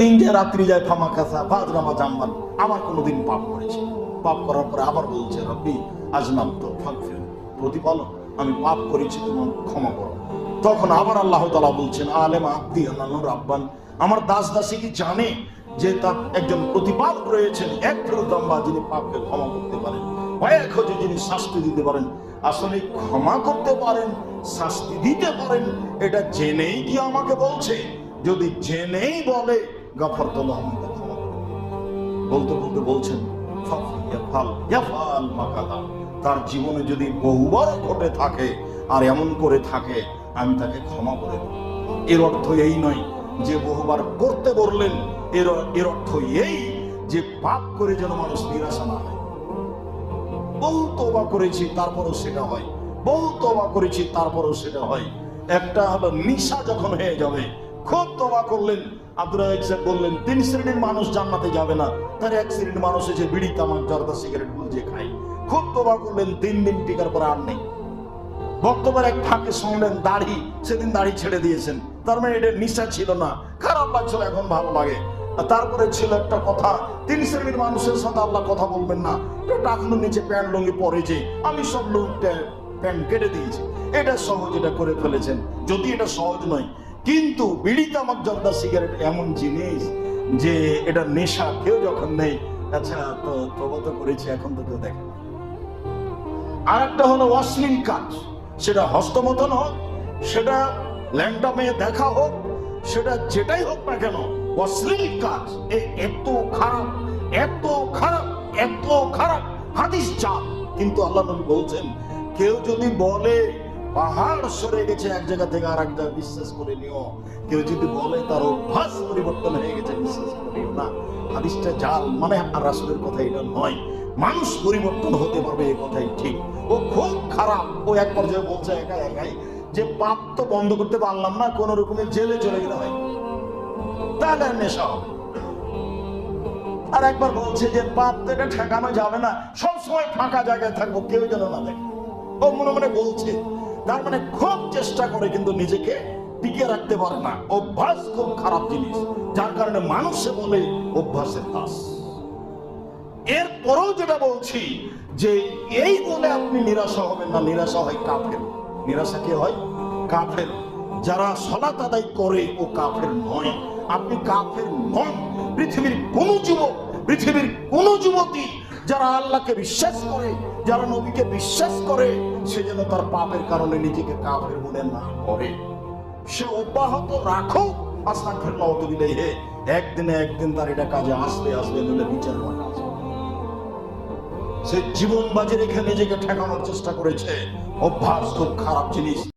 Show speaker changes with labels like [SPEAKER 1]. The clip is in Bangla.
[SPEAKER 1] দিন রাত্রি যায় ফামা খাসা বাজরামা জাম্বান আমার কোনোদিন পাপ করেছে। পাপ করার পরে আবার বলছে, রব্বি আজনাম তো ফাকফির আমি পাপ করেছি, তোমার ক্ষমা করো। তখন আবার আল্লাহ তালা বলছেন, আলেম আব্দি আল্লাহ রাব্বান আমার দাস দাসী কি জানে যে তার একজন প্রতিপালক রয়েছেন, এক ফেরতাম্বা যিনি পাপকে ক্ষমা করতে পারেন, কয়েক হজে যিনি শাস্তি দিতে পারেন? আসলে ক্ষমা করতে পারেন, শাস্তি দিতে পারেন, এটা জেনেই কি আমাকে বলছে। যদি জেনেই বলে গাফর করে বলতে বলতে বলছেন। তার জীবনে যদি বহুবার ঘটে থাকে আর এমন করে থাকে, আমি তাকে ক্ষমা করে দেব। এর অর্থ এই নয় যে বহুবার করতে বললেন, এর এর অর্থ এই যে পাপ করে যেন মানুষ নিরাশা না হয়। বহু তবা করেছি, তারপরও সেটা হয়। বহু তবা করেছি, তারপরও সেটা হয়। একটা হলো নিশা যখন হয়ে যাবে খুব তবা করলেন। আব্দুল রাজাক বললেন, তিন শ্রেণির মানুষ জান্নাতে যাবে না। তার এক শ্রেণির মানুষ এসে বিড়ি, তামাক, জর্দা, সিগারেট খুব করলেন, তিন দিন টিকার আর নেই। বক্তব্যের এক ফাঁকে শুনলেন দাড়ি, সেদিন দাড়ি ছেড়ে দিয়েছেন। তার মানে এটা নিশা ছিল না, খারাপ লাগছিল, এখন ভালো লাগে। তারপরে ছিল একটা কথা, তিন শ্রেণির মানুষের সাথে আল্লাহ কথা বলবেন না। টাকনুর নিচে, প্যান্ট লুঙ্গি পরে যে, আমি সব লোক প্যান্ট কেটে দিয়েছি। এটা সহজ এটা করে ফেলেছেন। যদি এটা সহজ নয় কিন্তু বিড়ি তামাক জর্দা সিগারেট এমন জিনিস যে এটা নেশা, কেউ যখন নেই আচ্ছা তো তবা তো করেছি, এখন তো কেউ দেখে। আর একটা হলো অশ্লীল কাজ সেটা হস্তমতন হোক, সেটা ল্যাংটা দেখা হোক, সেটা যেটাই হোক না কেন, অশ্লীল কাজ এত খারাপ এত খারাপ এত খারাপ, হাদিস চাপ কিন্তু আল্লাহ বলছেন, কেউ যদি বলে পাহাড় সরে গেছে, এক জায়গা থেকে আর এক জায়গায় বিশ্বাস করে নিও। কেউ যদি বলে তার অভ্যাস পরিবর্তন হয়ে গেছে, বিশ্বাস করিও না। হাদিসটা জাল মানে আর রাসুলের কথা এটা নয়। মানুষ পরিবর্তন হতে পারবে, এই কথাই ঠিক। ও খুব খারাপ। ও এক পর্যায়ে বলছে একা একাই যে পাপ তো বন্ধ করতে পারলাম না, কোন রকমের জেলে চলে গেলে হয় তাহলে নেশা হবে। আর একবার বলছে যে পাপ তো এটা ঠেকানো যাবে না, সবসময় ফাঁকা জায়গায় থাকব, কেউ যেন না দেখে। ও মনে মনে বলছে তার মানে খুব চেষ্টা করে কিন্তু নিজেকে টিকে রাখতে পারে না। অভ্যাস খুব খারাপ জিনিস, যার কারণে মানুষে বলে অভ্যাসের দাস। এরপরেও যেটা বলছি যে এই বলে আপনি নিরাশা হবেন না, নিরাশা হয় কাফের। নিরাশা কে হয়? কাফের। যারা সলাত আদায় করে, ও কাফের নয়। আপনি কাফের নন। পৃথিবীর কোন যুবক, পৃথিবীর কোন যুবতী, যারা আল্লাহকে বিশ্বাস করে, যারা নবীকে বিশ্বাস করে সে যেন তার পাপের কারণে নিজেকে কাফের মনে না করে। সে অব্যাহত রাখো হে একদিনে একদিন তার এটা কাজে আসতে আসতে বিচার হয়। সে জীবন বাজি রেখে নিজেকে ঠেকানোর চেষ্টা করেছে। অভ্যাস খুব খারাপ জিনিস।